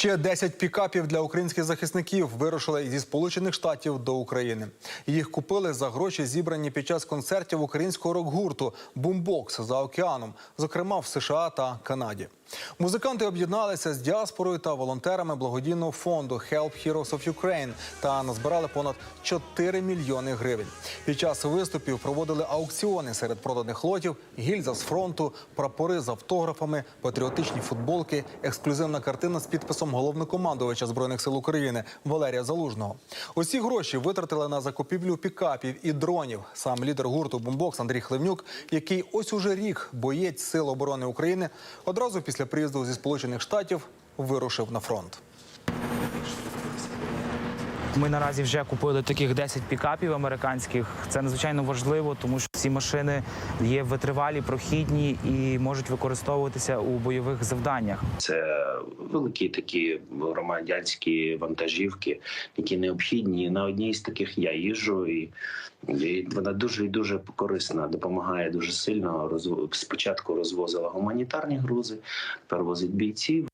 Ще 10 пікапів для українських захисників вирушили зі Сполучених Штатів до України. Їх купили за гроші, зібрані під час концертів українського рок-гурту Бумбокс за океаном, зокрема в США та Канаді. Музиканти об'єдналися з діаспорою та волонтерами благодійного фонду Help Heroes of Ukraine та назбирали понад 4 мільйони гривень. Під час виступів проводили аукціони серед проданих лотів, гільза з фронту, прапори з автографами, патріотичні футболки, ексклюзивна картина з підписом головнокомандувача збройних сил України Валерія Залужного. Усі гроші витратили на закупівлю пікапів і дронів. Сам лідер гурту Бумбокс Андрій Хливнюк, який ось уже рік боєць Сил оборони України, одразу після приїзду зі Сполучених Штатів вирушив на фронт. Ми наразі вже купили таких 10 пікапів американських. Це надзвичайно важливо, тому що ці машини є витривалі, прохідні і можуть використовуватися у бойових завданнях. Це великі такі громадянські вантажівки, які необхідні. На одній з таких я їжджу, і, вона дуже і дуже корисна, допомагає дуже сильно. Спочатку розвозила гуманітарні грузи, тепер возить бійців.